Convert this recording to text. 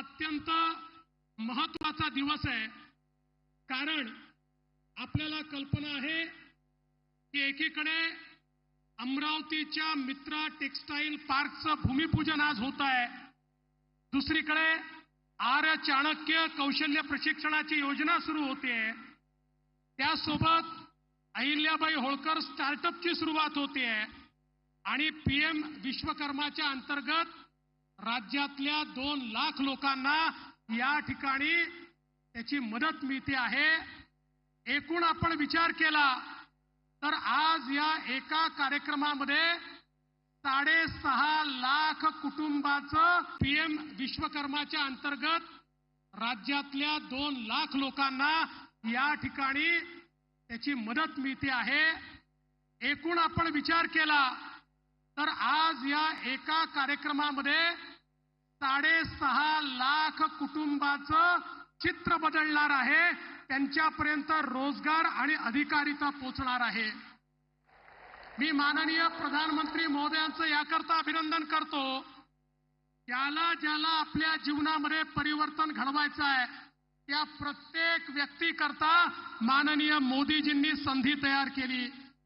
अत्यंत महत्त्वाचा दिवस आहे. कारण आपल्याला कल्पना आहे की एकीकडे अमरावतीच्या मित्रा टेक्स्टाईल पार्कचं भूमिपूजन आज होत आहे. दुसरीकडे आर्य चाणक्य कौशल्य प्रशिक्षणाची योजना सुरू होते. त्यासोबत अहिल्याबाई होळकर स्टार्टअपची सुरुवात होते. आणि पीएम विश्वकर्माच्या अंतर्गत राज्यातल्या दोन लाख लोकांना या ठिकाणी त्याची मदत मिळते आहे. एकूण आपण विचार केला तर आज या एका कार्यक्रमामध्ये साडेसहा लाख कुटुंबाचं पीएम विश्वकर्माच्या अंतर्गत राज्यातल्या दोन लाख लोकांना या ठिकाणी त्याची मदत मिळते आहे. एकूण आपण विचार केला तर आज या एका कार्यक्रमामध्ये साडेसहा लाख कुटुंबाचं चित्र बदलणार आहे. त्यांच्यापर्यंत रोजगार आणि अधिकारिता पोचणार आहे. मी माननीय प्रधानमंत्री महोदयांचं याकरता अभिनंदन करतो. ज्याला ज्याला आपल्या जीवनामध्ये परिवर्तन घडवायचं आहे त्या प्रत्येक व्यक्तीकरता माननीय मोदीजींनी संधी तयार केली.